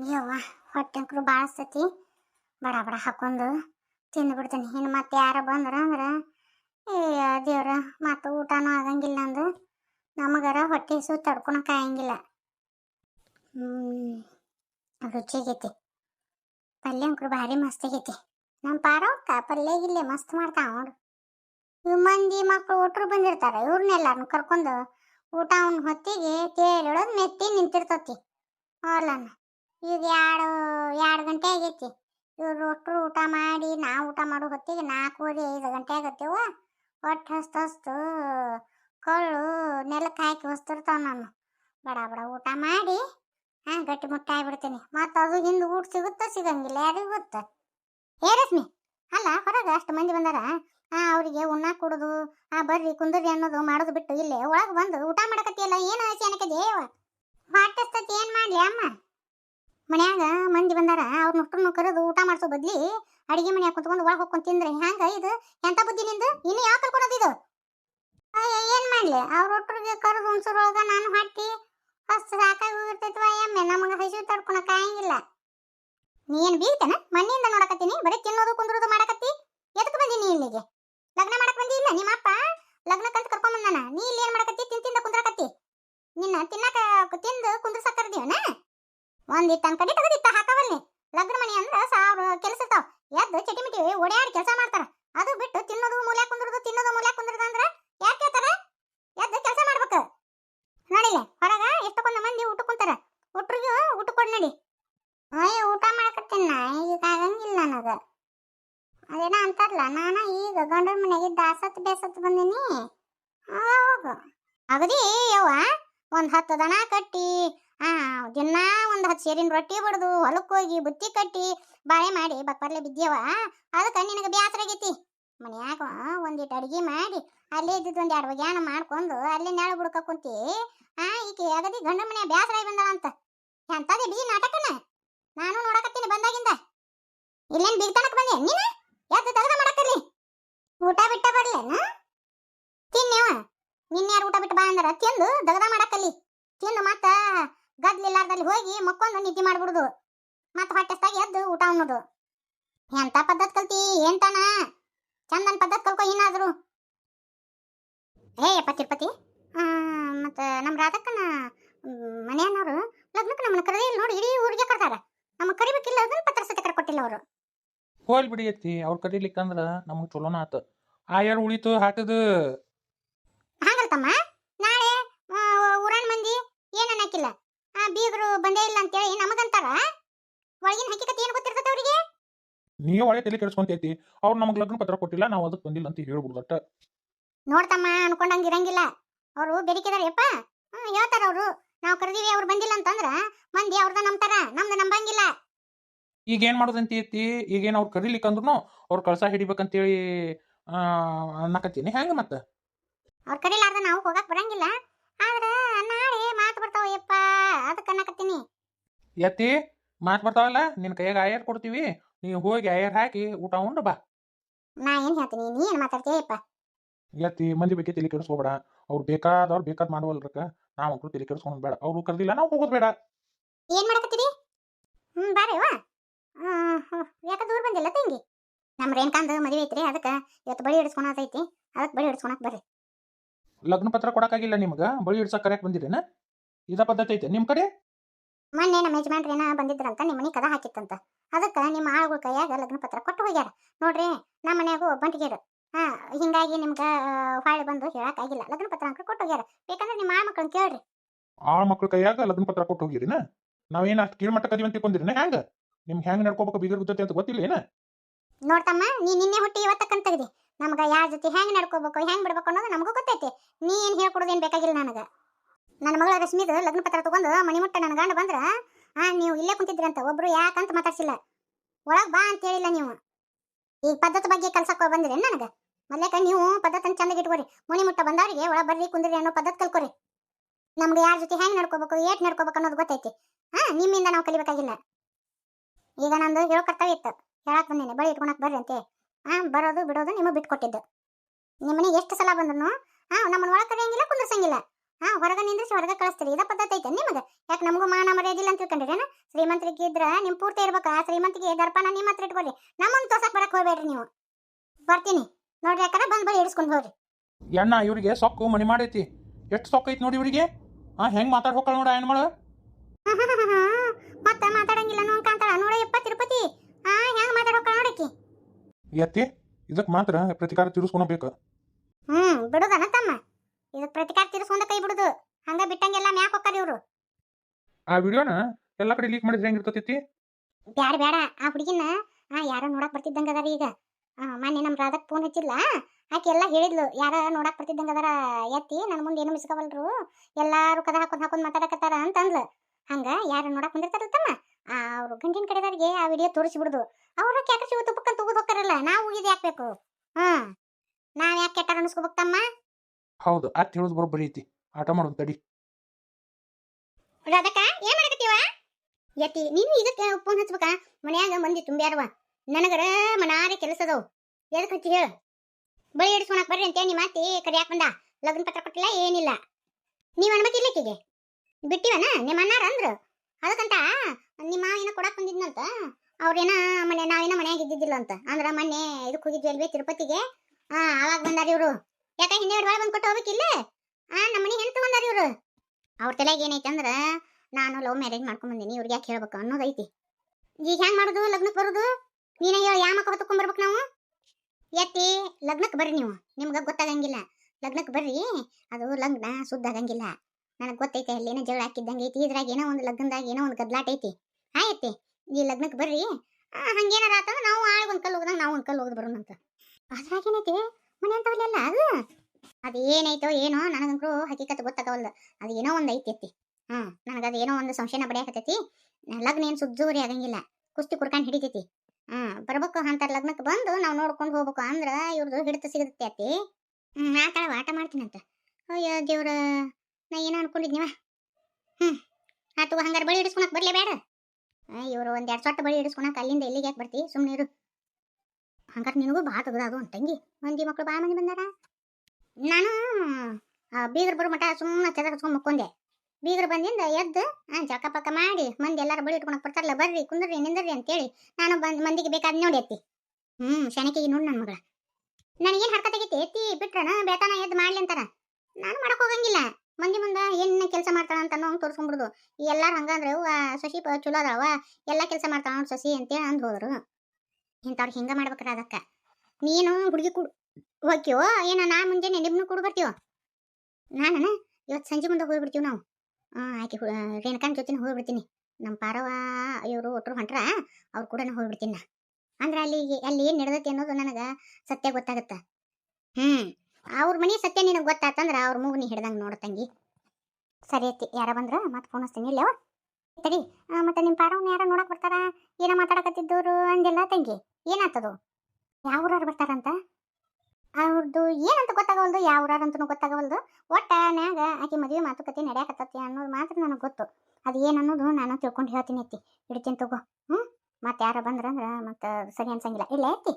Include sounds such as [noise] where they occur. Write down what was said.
ಯವ್ವ ಹೊಟ್ಟೆಂಕರು ಭಾಳ ಸತಿ ಬಡ ಬಡ ಹಾಕೊಂಡು ತಿಂದ್ಬಿಡ್ತೀನಿ ಇನ್ನು ಮತ್ತೆ ಯಾರ ಬಂದ್ರ ಅಂದ್ರೆ, ಏ ದೇವ್ರ ಮತ್ತೆ ಊಟನೂ ಆಗಂಗಿಲ್ಲ ಅಂದು. ನಮಗರ ಹೊಟ್ಟೆ ಸು ತಡ್ಕೊಳಕ್ ಆಗಂಗಿಲ್ಲ ಹ್ಮ್ ರುಚಿಗೈತಿ ಪಲ್ಯ ಅಂಕರು ಭಾರಿ ಮಸ್ತ್ ಆಗೈತಿ ನಮ್ಮ ಪಾರವಕ್ಕ ಪಲ್ಯ ಗಿಲ್ಲೆ ಮಸ್ತ್ ಮಾಡ್ತಾವ ನೋಡು ಇವ್ ಮಂದಿ ಮಕ್ಕಳು ಒಟ್ರು ಬಂದಿರ್ತಾರೆ ಇವ್ರನ್ನೆಲ್ಲಾರನ್ನು ಕರ್ಕೊಂಡು ಊಟ ಅವ್ನ ಹೊತ್ತಿಗೆ ತೇಲಿಡೋದು ಮೆತ್ತಿ ನಿಂತಿರ್ತತಿ. ಅಲ್ಲಣ್ಣ ಈಗ ಎರಡು ಎರಡು ಗಂಟೆ ಆಗೈತಿ. ಇವ್ರು ಒಟ್ಟರು ಊಟ ಮಾಡಿ, ನಾವು ಊಟ ಮಾಡೋ ಹೊತ್ತಿಗೆ ನಾಲ್ಕೂವರೆ, ಐದು ಗಂಟೆ ಆಗತ್ತೇವ. ಒಟ್ಟು ಹಸ್ತು ಹಸ್ತು ಕಳ್ಳು ನೆಲಕ್ಕೆ ಹಾಕಿ ಹೊಸ್ತಿರ್ತಾವ ನಾನು. ಬಡ ಬಡ ಊಟ ಮಾಡಿ, ಹಾಂ, ಗಟ್ಟಿ ಮುಟ್ಟ ಬಿಡ್ತೀನಿ. ಮತ್ತು ಅದು ಹಿಂದೆ ಊಟ ಸಿಗುತ್ತಾ ಸಿಗಂಗಿಲ್ಲ, ಯಾರಿಗೂ ಗೊತ್ತ? ಏ ರಶ್ಮಿ, ಅಲ್ಲ ಹೊರಗೆ ಅಷ್ಟು ಮಂದಿ ಬಂದಾರ. ಹಾಂ ಅವರಿಗೆ ಉಣ್ಣ ಕುಡಿದು ಹಾಂ ಬರ್ರಿ ಕುಂದರಿ ಅನ್ನೋದು ಮಾಡೋದು ಬಿಟ್ಟು ಇಲ್ಲೇ ಒಳಗೆ ಬಂದು ಊಟ ಮಾಡಕತ್ತಿಯಲ್ಲ, ಏನು ಆಸೆ ಅನ್ನಕದೇವ ಹೊಟ್ಟೆ ಏನು ಮಾಡಲಿ ಅಮ್ಮ? ಮನ್ಯಾಗ ಮಂದಿ ಬಂದಾರ, ಅವ್ರ ಮುಷ್ಟ್ರನ್ನು ಕರೆದು ಊಟ ಮಾಡಿಸೋ ಬದ್ಲಿ ಅಡಿಗೆ ಮನ್ಯಾಗ ಕುತ್ಕೊಂಡು ಒಳಗೆ ಹೋಗ್ಕೊಂಡು ತಿಂದ್ರೆ ಹ್ಯಾಂಗ ಇದು? ಎಂತ ಬುದ್ಧಿ ನಿಂದು? ಇನ್ನು ಯಾವ ಕರ್ಕೊಳೋದು ಇದು ಏನ್ ಮಾಡ್ಲಿ? ಅವ್ರ ಒಟ್ಟರಿಗೆ ಕರೆದು ಉಣ್ಸೋರೊಳಗ ನಾನು ಹೊಟ್ಟಿ ಹಸ್ತು ಸಾಕಾಗಿ ಹೋಗಿರ್ತೈತವ ಎಮ್ಮೆ. ನಮಗೆ ಹಸಿವು ತಡ್ಕೊಳಕ್ ಆಗಂಗಿಲ್ಲ ನೀ ಏನ್ ಬೀಗ್ತೇನ ಮಣ್ಣಿಂದ ನೋಡಕತ್ತೀನಿ? ಬರೀ ತಿನ್ನೋದು ಕುಂದ್ರೋದು ಮಾಡಕತ್ತಿ? ಎದಕ್ ಬಂದೀನಿ ಇಲ್ಲಿಗೆ? ಲಗ್ನ ಮಾಡಕ್ ಬಂದಿ ಇಲ್ಲ? ನಿಮ್ಮ ಅಪ್ಪ ಲಗ್ನಕ್ಕಂತ ಕರ್ಕೊಂಡ್ ಬಂದಾನ? ನೀ ಇಲ್ಲಿ ಏನ್ ಮಾಡಕತ್ತಿ? ತಿಂದ ಕುಂದ್ರಕತ್ತಿ? ನಿನ್ನ ತಿನ್ನಕ ತಿಂದು ಕುಂದ್ರಸಕ್ ಅನ್ ಕಡೆ ತಗದಿತ್ತ ಹಾಕವಲ್ಲಿ ಲಗ್ನ ಮನೆ ಅಂದ್ರ ಸಾವಿರ ಕೆಲಸ ಇರ್ತಾವ. ಎದ್ದು ಚಟಿಮಿಟಿ ಓಡಾಡಿ ಕೆಲಸ ಮಾಡ್ತಾರ. ಅದು ಬಿಟ್ಟು ತಿನ್ನೋದು ಮೂಲೆ ಕುಂದ್ರದು, ತಿನ್ನೋದು ಮೂಲೆ ಕುಂದ್ರದು ಅಂದ್ರ ಯಾಕೆ ಕೇಳ್ತಾರ? ಎದ್ದು ಕೆಲಸ ಮಾಡ್ಬೇಕು. ನೋಡಿ ಹೊರಗ ಎಷ್ಟೊಂದು ಮಂದಿ ಊಟ ಕುಂತಾರ. ಒಟ್ರಿಗೆ ಊಟ ಕೊಡ್ ನಡಿ. ಅಯ್ಯ, ಊಟ ಮಾಡಕತ್ತೀನ ಈಗ ಆಗಂಗಿಲ್ಲ ನನಗ. ಅದೇನ ಅಂತಾರಲ್ಲ, ನಾನ ಈಗ ಗಂಡನ ಮನೆಗೆ ದಾಸತ್, ಬೇಸತ್ ಬಂದಿನಿ. ಹೋಗು. ಅಗದಿ ಯವ್ವ, ಒಂದ್ ಹತ್ತು ದನ ಕಟ್ಟಿ ದಿನ ಒಂದು ಹತ್ತು ಸೇರಿನ ರೊಟ್ಟಿ ಬಡ್ದು ಹೊಲಕ್ಕೆ ಹೋಗಿ ಬುತ್ತಿ ಕಟ್ಟಿ ಬಾಳೆ ಮಾಡಿ ಬಕ್ಬರ್ಲೆ ಬಿದ್ದೇವ. ಅದಕ್ಕೆ ನಿನಗೆ ಬ್ಯಾಸರ ಆಗೈತಿ? ಮನ್ಯಾಗ ಒಂದಿಟ್ಟು ಅಡಿಗೆ ಮಾಡಿ ಅಲ್ಲೇ ಇದ್ದಿದ್ದು ಒಂದು ಎರಡು ಒಗ್ಯಾನ ಮಾಡ್ಕೊಂಡು ಅಲ್ಲೇ ನೆಳ ಬುಡ್ಕ ಕುಂತಿ, ಆ, ಈಕೆ ಅಗದಿ ಗಂಡ ಮನೆ ಬೇಸರ ಆಗಿ ಬಂದಳ ಅಂತ. ಎಂತದೇ ಬಿಗಿ ನಾಟಕನ? ನಾನು ನೋಡಕತ್ತೀನಿ ಬಂದಾಗಿಂದ. ಇಲ್ಲೇನು ಬಿಗ್ತಾನಕ್ ಬಂದೆ? ನೀನು? ಎದ್ದು ತೆಗೆದ ಮಾಡಕ್ಕಲ್ಲಿ ಊಟ ಬಿಟ್ಟ ಬರ್ಲೇನ ತಿನ್ನೇವ? ನಿನ್ಯಾರು ಊಟ ಬಿಟ್ಟು ಬಾ ಅಂದ್ರೆ ತಿಂದು ದಗದ ಮಾಡಕ್ಕಲ್ಲಿ ತಿಂದು ಮತ್ತ ಗದ್ಲಿಲ್ಲಾರ್ದಲ್ಲಿ ಹೋಗಿ ಮಕ್ಕೊಂದು ನಿದ್ದೆ ಮಾಡ್ಬಿಡುದು. ಮತ್ತೆ ಹೊಟ್ಟೆಸ್ತಾಗ ಎದ್ದು ಊಟ ಉಣ್ಣೋದು. ಎಂತ ಪದ್ಧತಿ ಕಲ್ತಿ? ಎಂತನ ಚಂದನ್ ಪದ್ಧತಿ ಕಲ್ಕೊ ಏನಾದ್ರು ಹೇ ಪತಿರ್ಪತಿ ಮತ್ತ ನಮ್ಮ ರಾಧಕ್ಕನ ಮನೆಯನ್ನವರು ಲಗ್ನಕ್ಕೆ ನಮ್ಮನ್ನ ಇಲ್ಲ ನೋಡಿ ಇಡೀ ಊರಿಗೆ ಕರ್ತಾರ ನಮಗೆ ಕರಿಬೇಕಿಲ್ಲ ಅದನ್ನ ಪತ್ರ ಸತ್ಯ ಕರ್ಕೊಟ್ಟಿಲ್ಲ ಅವರು. ಹೋಲ್ ಬಿಡಿ ಅತ್ತಿ ಅವ್ರು ಕರೀಲಿಕ್ಕಂದ್ರ ನಮಗೆ ಚಲೋನ ಆತ. ಆಯರ್ ಉಳಿತು ಹಾಕದು ಹಾಗಲ್ತಮ್ಮ ನಾಳೆ ಊರನ್ ಮಂದಿ ಏನ್ ಅನ್ನಕ್ಕಿಲ್ಲ ಆ ಬೀಗರು ಬಂದೇ ಇಲ್ಲ ಅಂತ ಹೇಳಿ ನಮಗಂತಾರ? ಒಳಗಿನ ಹಕ್ಕಿಕತೆ ಏನು ಗೊತ್ತಿರ್ತದ ಅವರಿಗೆ? ನೀವು ಒಳ್ಳೆ ತಲೆ ಕೆಡಿಸ್ಕೊಂತೈತಿ ಅವ್ರು ನಮಗೆ ಲಗ್ನ ಪತ್ರ ಕೊಟ್ಟಿಲ್ಲ ನಾವು ಅದಕ್ಕೆ ಬಂದಿಲ್ಲ ಅಂತ ಹೇಳ್ಬಿಡುದು ಅಟ್ಟ. ನೋಡ್ತಮ್ಮ ಅನ್ಕೊಂಡಂಗ ಇರಂಗಿಲ್ಲ. ಅವರು ಬೆರಿಕಿದಾರಪ್ಪ ಹ್ಮ್ ಹೇಳ್ತಾರ ಅವರು. ನಾವು ಕರೆದಿವಿ ಅವ್ರು ಬಂದಿಲ್ಲ ಅಂತಂದ್ರ ಮಂದಿ ಅವ್ರದ ನಂಬ್ತಾರ. ನಮ್ದು ನಂಬಂಗಿಲ್ಲ. ಈಗ ಏನ್ ಮಾಡೋದಂತ ಐತಿ ಈಗೇನು ಅವ್ರು ಕರೀಲಿಕ್ಕಂದ್ರು ಅವ್ರು ಕಳ್ಸ ಹಿಡಿಬೇಕಂತೇಳಿ ಅನ್ನಕತ್ತೀನಿ. ಹೆಂಗ ಮತ್ತೆ? ಅವ್ರ ಕರೀಲಾರ್ದ ನಾವು ಹೋಗಕ್ ಬರಂಗಿಲ್ಲ. ಎತ್ತಿ ಮಾತು ಬರ್ತಾವಲ್ಲ ನಿನ್ನ ಕೈಯಾಗ ಆಯರ್ ಕೊಡ್ತೀವಿ ನೀ ಹೋಗಿ ಆಯರ್ ಹಾಕಿ ಊಟ ಉಂಡು ಬಾ. ನಾ ಏನ್ ಹೇಳ್ತೀನಿ ನೀ ಏನ್ ಮಾತಾಡ್ತೀಯಪ್ಪ ಎತ್ತಿ ಮಂದಿ ಬಗ್ಗೆ ತಿಳಿ ಕೆಡಿಸ್ಕೋಬೇಡ ಅವ್ರು ಬೇಕಾದವ್ರು ಬೇಕಾದ್ ಮಾಡುವಲ್ರಕ್ಕ ನಾವು ಅಂಕರು ತಿಳಿ ಕೆಡಿಸ್ಕೊಂಡ್ ಬೇಡ. ಅವ್ರು ಕರ್ದಿಲ್ಲ ನಾವು ಹೋಗೋದು ಬೇಡ. ಏನ್ ಮಾಡಕತ್ತೀರಿ? ಹ್ಮ್ ಬಾರೇವ ಯಾಕ ದೂರ ಬಂದಿಲ್ಲ ತಂಗಿ? ನಮ್ಮ ರೇಣುಕಾಂದ್ ಮದುವೆ ಐತ್ರಿ ಅದಕ್ಕೆ ಇವತ್ತು ಬಳಿ ಹಿಡಿಸ್ಕೊಳತೈತಿ ಅದಕ್ಕೆ ಬಳಿ ಹಿಡಿಸ್ಕೊಳಕ್ ಬರ್ರಿ. ಲಗ್ನ ಪತ್ರ ಕೊಡಕ್ಕಾಗಿಲ್ಲ ನಿಮ್ಗೆ ಬಳಿ ಹಿಡ್ಸಕ್ ಕರೆಕ್ಟ್ ಬಂದಿರೇನ? ಇದ ಪದ್ಧತಿ ಐತೆ ನಿಮ್ಮ ಕಡೆ? ಮೊನ್ನೆ ನಮ್ಮ ಯಜಮಾನ್ರೇನ ಬಂದಿದ್ರಂತ ನಿಮ್ಮ ಮನೆ ಕದ ಹಾಕಿತ್ತಂತ. ಅದಕ್ಕೆ ನಿಮ್ಮ ಆಳುಗಳ ಕೈಯಾಗ ಲಗ್ನ ಪತ್ರ ಕೊಟ್ಟು ಹೋಗ್ಯಾರ. ನೋಡ್ರಿ ನಮ್ಮ ಮನ್ಯಾಗ ಒಬ್ಬಂಟಿಗೆರು ಹಾ ಹಿಂಗಾಗಿ ನಿಮ್ಗೆ ಹಾಳೆ ಬಂದು ಹೇಳಕ್ ಆಗಿಲ್ಲ ಲಗ್ನ ಪತ್ರ ಅಂಕ ಕೊಟ್ಟು ಹೋಗ್ಯಾರ. ಬೇಕಂದ್ರೆ ನಿಮ್ಮ ಆಳ್ ಮಕ್ಕಳನ್ನ ಕೇಳ್ರಿ. ಆಳ್ ಮಕ್ಕಳ ಕೈಯಾಗ ಲಗ್ನ ಪತ್ರ ಕೊಟ್ಟು ಹೋಗಿರಿನ? ನಾವೇನ ಅಷ್ಟು ಕೀಳ್ಮಟ್ಟ ಕದಿವಿ ಅಂತ ತಿಳ್ಕೊಂಡಿರಿನ ಹೆಂಗ ನಿಮ್ಗೆ ಹೆಂಗ್ ನಡ್ಕೋಬೇಕು ಬೀಗರ್ ಗುದ್ದತೆ ಅಂತ ಗೊತ್ತಿಲ್ಲ ಏನ? ನೋಡ್ತಮ್ಮ ನೀ ನಿನ್ನೆ ಹುಟ್ಟಿ ಇವತ್ತಕ್ಕಂತ ತೆಗ್ದಿ. ನಮ್ಗೆ ಯಾರ ಜೊತೆ ಹೆಂಗ್ ನಡ್ಕೋಬೇಕು ಹೆಂಗ್ ಬಿಡ್ಬೇಕು ಅನ್ನೋದು ನಮಗೂ ಗೊತ್ತೈತಿ. ನೀ ಏನ್ ಹೇಳ್ಕೊಡೋದೇನ್ ಬೇಕಾಗಿಲ್ಲ ನನಗೆ. ನನ್ನ ಮಗಳ ರಶ್ಮಿದು ಲಗ್ನ ಪತ್ರ ತಗೊಂಡು ಮನಿ ಮುಟ್ಟ ನನ್ನ ಗಂಡ ಬಂದ್ರ, ಆ, ನೀವು ಇಲ್ಲೇ ಕುಂತಿದ್ರಂತ, ಒಬ್ರು ಯಾಕಂತ ಮಾತಾಡ್ಸಿಲ್ಲ. ಒಳಗ್ ಬಾ ಅಂತ ಹೇಳಿಲ್ಲ ನೀವು. ಈಗ ಪದ್ಧತಿ ಬಗ್ಗೆ ಕಲ್ಸಕ್ಕೆ ಬಂದ್ರಿ ನನಗೆ? ಮೊದ್ಲೇಕ ನೀವು ಪದ್ಧತಿನ ಚಂದ ಇಟ್ಕೋರಿ. ಮುನಿ ಮುಟ್ಟ ಬಂದವರಿಗೆ ಒಳಗ್ ಬರ್ರಿ, ಕುಂದ್ರಿ ಅನ್ನೋ ಪದ್ಧತಿ ಕಲ್ಕೋರಿ. ನಮ್ಗೆ ಯಾರ ಜೊತೆ ಹೆಂಗೆ ನಡ್ಕೋಬೇಕು, ಏಟ್ ನಡ್ಕೋಬೇಕು ಅನ್ನೋದು ಗೊತ್ತೈತಿ. ಹಾ, ನಿಮ್ಮಿಂದ ನಾವು ಕಲಿಬೇಕಾಗಿಲ್ಲ. ಈಗ ನಂದು ಹೇಳೋ ಕರ್ತವ್ಯ ಇತ್ತು. ಹೇಳಕ್ ಬಂದೇನೆ, ಬಳಿ ಇಟ್ಕೊಳಕ್ ಬರ್ರಿ ಅಂತೆ. ಹಾ, ಬರೋದು, ಬಿಡೋದು, ನಿಮಗೆ ಬಿಟ್ಕೊಟ್ಟಿದ್ದು. ನಿಮ್ಮನೆ ಎಷ್ಟು ಸಲ ಬಂದ್ರು ಹಾ ನಮ್ಮನ್ನ ಒಳಗೆ ಕರೆಯಂಗಿಲ್ಲ, ಕುಂದ್ರಸಂಗಿಲ್ಲ. ಹಾ ಹೊರಗ ನಿಂದ್ರಿಸಿ ಹೊರಗ ಕಳಿಸ್ತೀರಿ. ಇದ ಪದ್ಧತಿ ಐತೆ ನಿಮಗೆ ಯಾಕೆ ನಮಗೂ ಮಾನ ಮರ್ಯಾದಿಲ್ಲ ಅಂತ ತಿಳ್ಕೊಂಡಿರೇನ? ಶ್ರೀಮಂತರಿಗೆ ಇದ್ರ ನಿಮ್ ಪೂರ್ತಿ ಇರ್ಬೇಕು. ಆ ಶ್ರೀಮಂತಿಗೆ ದರ್ಪಣ ನಿಮ್ಮ ಹತ್ರ ಇಟ್ಕೊಳ್ಳಿ. ನಮ್ಮನ್ನ ತೋಸಕ್ ಬರಕ್ ಹೋಗ್ಬೇಡ್ರಿ ನೀವು. ಬರ್ತೀನಿ. ನೋಡ್ರಿ ಯಾಕಂದ್ರೆ ಬಂದ್ ಬಳಿ ಹಿಡಿಸ್ಕೊಂಡು ಹೋಗ್ರಿ. ಎಣ್ಣ ಇವರಿಗೆ ಸೊಕ್ಕು ಮನಿ ಮಾಡೈತಿ. ಎಷ್ಟು ಸೊಕ್ಕ ಐತಿ ನೋಡಿ ಇವರಿಗೆ? ಹಾ ಹೆಂಗ್ ಮಾತಾಡ್ ಹೋಗ್ತಾಳ ನೋಡ ಹಾ [laughs] ಮತ್ತೆ ಮಾತಾಡಂಗಿಲ್ಲ ನೋಡ್ ಕಾಂತಾಳ ನೋಡ ಯಪ್ಪ ತಿರುಪತಿ. ಹಾ ಹೆಂಗ್ ಮಾತಾಡೋಕ ನೋಡಕ್ಕಿ ಎತ್ತಿ ಇದಕ್ಕೆ ಮಾತ್ರ ಪ್ರತಿಕಾರ ತೀರಿಸ್ಕೊಳ್ಬೇಕು ಹ್ಮ್ ಬಿಡುದನ ತಮ್ಮ ಇದಕ್ ಪ್ರತಿಕಾರ ತೀರಿಸ್ಕೊಂಡ ಕೈ ಬಿಡುದು ಹಂಗ ಬಿಟ್ಟಂಗೆಲ್ಲ ಮ್ಯಾಕ್ ಹೋಗ್ತಾರ ಇವ್ರು ಆ ವಿಡಿಯೋನ ಎಲ್ಲ ಕಡೆ ಲೀಕ್ ಮಾಡಿದ್ರೆ ಹೆಂಗಿರ್ತತಿ? ಬ್ಯಾಡ ಬ್ಯಾಡ. ಆ ಹುಡುಗಿನ ಆ ಯಾರೋ ನೋಡಕ್ ಬರ್ತಿದ್ದಂಗ ಅದಾರ ಈಗ. ಮೊನ್ನೆ ನಮ್ ರಾಧಕ್ ಫೋನ್ ಹಚ್ಚಿಲ್ಲ ಆಕೆ ಎಲ್ಲ ಹೇಳಿದ್ಲು ಯಾರ ನೋಡಕ್ ಬರ್ತಿದ್ದಂಗ ಅದಾರ? ಎತ್ತಿ ನನ್ನ ಮುಂದೆ ಏನು ಮಿಸ್ಕವಲ್ರು ಎಲ್ಲಾರು ಕದ ಹಾಕೊಂಡ್ ಹಾಕೊಂಡ್ ಮಾತಾಡಕತ್ತಾರ? ಅಂತ ಅಂದ್ಲು ಹಂಗ ಯಾರ ನೋಡಕ್ ಬಂದಿರ್ತಾರಲ್ಲ ತಮ್ಮ? ಆ ಅವ್ರು ಗಂಡಿನ ಕಡೆದವ್ರಿಗೆ ಆ ವಿಡಿಯೋ ತೋರಿಸ್ಬಿಡುದು. ಅವ್ರ ಕೆಟ್ಟ ಶಿವ ತುಪ್ಪಕ್ಕಂತ ತಗೋದ್ ಹೋಗ್ತಾರಲ್ಲ ನಾವು ಇದು ಯಾಕ್ಬೇಕು ಹಾ. ನಾವ್ ಯಾಕೆ ಕೆಟ್ಟಾರ ಅನ್ಸ್ಕೋಬೇಕು ತಮ್ಮ? ಹೌದು ಅತ್ ಹೇಳೋದು ಬರೋಬ್ಬರಿ ಐತಿ. ಆಟ ಮಾಡೋದು ತಡಿ. ರಾಧಕ ಏನ್ ಮಾಡಕತ್ತೀವ? ಯತಿ, ನೀನು ಇದಕ್ಕೆ ಫೋನ್ ಹಚ್ಬೇಕ? ಮನ್ಯಾಗ ಮಂದಿ ತುಂಬ್ಯಾರವ ನನಗರ ಮನಾರೆ ಕೆಲಸ ಅದಾವ ಎದಕ್ ಹಚ್ಚಿ ಹೇಳು? ಬಳಿ ಹಿಡಿಸ್ಕೊಳಕ್ ಬರ್ರಿ ಅಂತೇಳಿ ನಿಮ್ಮ ಅತ್ತಿ ಕರಿಯಾಕ್ ಬಂದ. ಲಗ್ನ ಪತ್ರ ಕೊಟ್ಟಿಲ್ಲ, ಏನಿಲ್ಲ. ನೀವ್ ಅನ್ಬೇಕಿಲ್ಲಕ್ಕಿಗೆ ಬಿಟ್ಟಿವನ? ನಿಮ್ಮ ಅಣ್ಣಾರ ಅಂದ್ರು. ಅದಕ್ಕಂತ ನಿಮ್ಮ ಏನ ಕೊಡಕ್ ಬಂದಿದ್ನಂತ. ಅವ್ರೇನ ಮನೆ ನಾವೇನ ಮನ್ಯಾಗ ಇದ್ದಿದ್ದಿಲ್ಲ ಅಂತ. ಅಂದ್ರ ಮೊನ್ನೆ ಇದಕ್ಕೆ ಹೋಗಿದ್ವಿ ಅಲ್ವೇ ತಿರುಪತಿಗೆ. ಆ ಅವಾಗ ಬಂದಾರಿ ಇವರು. ಯಾಕ ಹಿಂದೆ ಒಳಗೆ ಬಂದು ಕೊಟ್ಟು ಹೋಗ್ಬೇಕಿಲ್ಲ? ಆ, ನಮ್ಮ ಮನೆ ತಗೊಂಡಾರಿ ಇವ್ರು. ಅವ್ರ ತಲೆಗೆ ಏನೈತೆ ಅಂದ್ರೆ ನಾನು ಲವ್ ಮ್ಯಾರೇಜ್ ಮಾಡ್ಕೊಂಡ್ ಬಂದೀನಿ, ಇವ್ರಿಗೆ ಯಾಕೆ ಹೇಳ್ಬೇಕು ಅನ್ನೋದೈತಿ ಈಗ ಹೆಂಗ್ ಮಾಡೋದು ಲಗ್ನಕ್ಕೆ ಬರೋದು? ನೀನ ಹೇಳ ಯಾವ ಮಕ್ಕ ತಕೊಂಡ್ಬರ್ಬೇಕು ನಾವು? ಎತ್ತಿ ಲಗ್ನಕ್ಕೆ ಬರ್ರಿ ನೀವು. ನಿಮ್ಗೆ ಗೊತ್ತಾಗಂಗಿಲ್ಲ. ಲಗ್ನಕ್ಕೆ ಬರ್ರಿ, ಅದು ಲಗ್ನ ಸುದ್ದ ಆಗಂಗಿಲ್ಲ. ನನಗೆ ಗೊತ್ತೈತೆ, ಅಲ್ಲಿ ಏನೋ ಜಗಳ ಹಾಕಿದ್ದಂಗೆ ಐತಿ, ಇದ್ರಾಗ ಏನೋ ಒಂದು ಲಗ್ನದಾಗ ಏನೋ ಒಂದು ಗದ್ಲಾಟ ಐತಿ. ಆಯ್ತಿ ಈ ಲಗ್ನಕ್ಕೆ ಬರ್ರಿ. ಹಂಗೇನಾರ ಆತಂದ್ರೆ ನಾವು ಆಳ್ ಒಂದು ಕಲ್ಲು ಹೋಗ್ದಂಗೆ ನಾವು ಒಂದ್ ಕಲ್ಲು ಹೋಗಿ ಬರೋಣಂತ. ಅದ್ರಾಗ ಏನೈತಿ, ಮನೆ ಅಂತವಲ್ಲ ಅದು ಅದೇನೈತೋ ಏನೋ ನನಗಂತೂ ಹಕೀಕತ್ ಗೊತ್ತಾಗವಲ್ದು. ಅದು ಏನೋ ಒಂದು ಐತಿ ನನಗೆ ಅದು ಏನೋ ಒಂದು ಸಂಶಯನ ಬಡಿಯಾಕತೈತಿ ಲಗ್ನ ಏನು ಸುಜ್ಜೂರಿ ಆಗಂಗಿಲ್ಲ. ಕುಸ್ತಿ ಕುಡ್ಕೊಂಡು ಹಿಡಿತೈತಿ. ಹ್ಮ್ ಬರ್ಬೇಕು ಅಂತಾರ ಲಗ್ನಕ್ಕೆ ಬಂದು ನಾವು ನೋಡ್ಕೊಂಡು ಹೋಗ್ಬೇಕು ಅಂದ್ರ ಇವ್ರದ್ದು ಹಿಡಿತ ಸಿಗುತ್ತೆ ಅತ್ತಿ. ಹ್ಮ್ ಆತಾಳ ಆಟ ಮಾಡ್ತೀನಂತ. ಅಯ್ಯೋ ದೇವ್ರ, ನಾ ಏನೋ ಅನ್ಕೊಂಡಿದ್ನಿವ. ಹ್ಮ್ ಆತು ಹಂಗಾರ ಬಳಿ ಹಿಡಿಸ್ಕೊಳಕ್ ಬರ್ಲೇ ಬೇಡ ಇವರು ಒಂದ್ ಎರಡ್ ಸೊಟ್ಟ ಬಳಿ ಹಿಡಿಸ್ಕೊಳಕ್ ಅಲ್ಲಿಂದ ಇಲ್ಲಿಗೆ ಯಾಕೆ ಬರ್ತಿ? ಸುಮ್ಮನೆ ಇರು ಹಂಗಾರ ನಿನಗೂ ಭಾಳ ತಗದ ಅದು ಅಂತಂಗಿ ಮಂದಿ ಮಕ್ಳು ಭಾಳ ಮಂದಿ ಬಂದಾರ. ನಾನು ಬೀಗರು ಬರೋ ಮಟ ಸುಮ್ಮನೆ ಚದ ಹಚ್ಕೊಂಡ್ ಮಕ್ಕೊಂಡೆ. ಬೀಗರು ಬಂದಿಂದ ಎದ್ದು ಜಳಕ ಪಕ್ಕ ಮಾಡಿ, ಮಂದಿ ಎಲ್ಲಾರು ಬಳಿ ಇಟ್ಕೊಳಕ್ ಬರ್ತಾರಲ್ಲ ಬರ್ರಿ, ಕುಂದ್ರಿ, ನಿಂದ್ರಿ ಅಂತೇಳಿ ನಾನು ಬಂದ್, ಮಂದಿಗೆ ಬೇಕಾದ ನೋಡಿ ಎತ್ತಿ. ಹ್ಞೂ ಶನಕಿಗೆ ನೋಡಿ ನನ್ನ ಮಗಳ. ನನಗೇನು ಹರ್ಕ ತೆಗಿತಿ ಎತ್ತಿ ಬಿಟ್ರನ ಬೇತನ ಎದ್ದು ಮಾಡ್ಲಿ ಅಂತಾರ. ನಾನು ಮಾಡಕ್ ಹೋಗಂಗಿಲ್ಲ. ಮಂದಿ ಮುಂದೆ ಏನು ಕೆಲಸ ಮಾಡ್ತಾಳ ಅಂತ ಹಂಗ್ ಎಲ್ಲರೂ ಎಲ್ಲಾರು ಹಂಗಂದ್ರೆ ಪ, ಚಲೋ ಅದಾವ ಎಲ್ಲ ಕೆಲಸ ಮಾಡ್ತಾಳ ನೋಡಿ ಸಸಿ ಅಂತೇಳಿ ಅಂದ್ ಹೋದ್ರು. ಇಂಥವ್ರು ಹಿಂಗೆ ಮಾಡ್ಬೇಕ್ರ ಅದಕ್ಕೆ. ನೀನು ಹುಡುಗಿ ಕುಡ್ ಹೋಗ್ಯೋ ಏನ ನಾ ಮುಂಜಾನೆ ನಿಮ್ನು ಕೂಡ ಬರ್ತೀವೋ? ನಾನ ಇವತ್ತು ಸಂಜೆ ಮುಂದೆ ಹೋಗ್ಬಿಡ್ತೀವಿ ನಾವು. ಆಕೆ ರೇಣುಕಾನ್ ಜೊತೆ ಹೋಗ್ಬಿಡ್ತೀನಿ. ನಮ್ಮ ಪಾರವ ಇವರು ಒಟ್ಟರು ಹೊಂಟ್ರ, ಅವ್ರು ಕೂಡ ಹೋಗ್ಬಿಡ್ತೀನಿ ನಾ. ಅಂದ್ರೆ ಅಲ್ಲಿ ಅಲ್ಲಿ ಏನು ನಡೆದೈತಿ ಅನ್ನೋದು ನನಗೆ ಸತ್ಯ ಗೊತ್ತಾಗತ್ತ. ಹ್ಮ್, ಅವ್ರ ಮನೆ ಸತ್ಯ ನಿನಗೆ ಗೊತ್ತಾತಂದ್ರ ಅವ್ರ ಮೂಗು ನೀ ಹಿಡ್ದಂಗೆ ನೋಡ್ತಂಗಿ ಸರಿ ಐತಿ ಯಾರ ಬಂದ್ರ ಮತ್ತೆ ಫೋನ್ ಹಚ್ತೀನಿ ಇಲ್ಲವ ತಡಿ ಮತ್ತೆ ನಿಮ್ಮ ಪಾರವನ್ನ ಯಾರ ನೋಡಕ್ ಬರ್ತಾರ? ಏನೋ ಮಾತಾಡಕತ್ತಿದ್ದವ್ರು ಅಂದಿಲ್ಲ ತಂಗಿ? ಏನಾತದು? ಯಾವ ಊರವ್ರು ಬರ್ತಾರಂತ? ಅವ್ರದ್ದು ಏನಂತ ಗೊತ್ತಾಗವಲ್ದು? ಯಾವ ಊರಾರ ಅಂತನೂ ಗೊತ್ತಾಗವಲ್ದು. ಒಟ್ಟ ನ್ಯಾಗ ಆಕೆ ಮದುವೆ ಮಾತುಕತೆ ನಡೆಯಕತ್ತತಿ ಅನ್ನೋದು ಮಾತ್ರ ನನಗೆ ಗೊತ್ತು. ಅದು ಏನು ಅನ್ನೋದು ನಾನು ತಿಳ್ಕೊಂಡು ಹೇಳ್ತೀನಿ ಐತಿ ಇಡ್ತೀನಿ ತಗೋ. ಹ್ಞೂ ಮತ್ತೆ ಯಾರೋ ಬಂದ್ರಂದ್ರೆ ಮತ್ತೆ ಸರಿ ಅನ್ಸಂಗಿಲ್ಲ. ಇಲ್ಲ ಎತ್ತಿ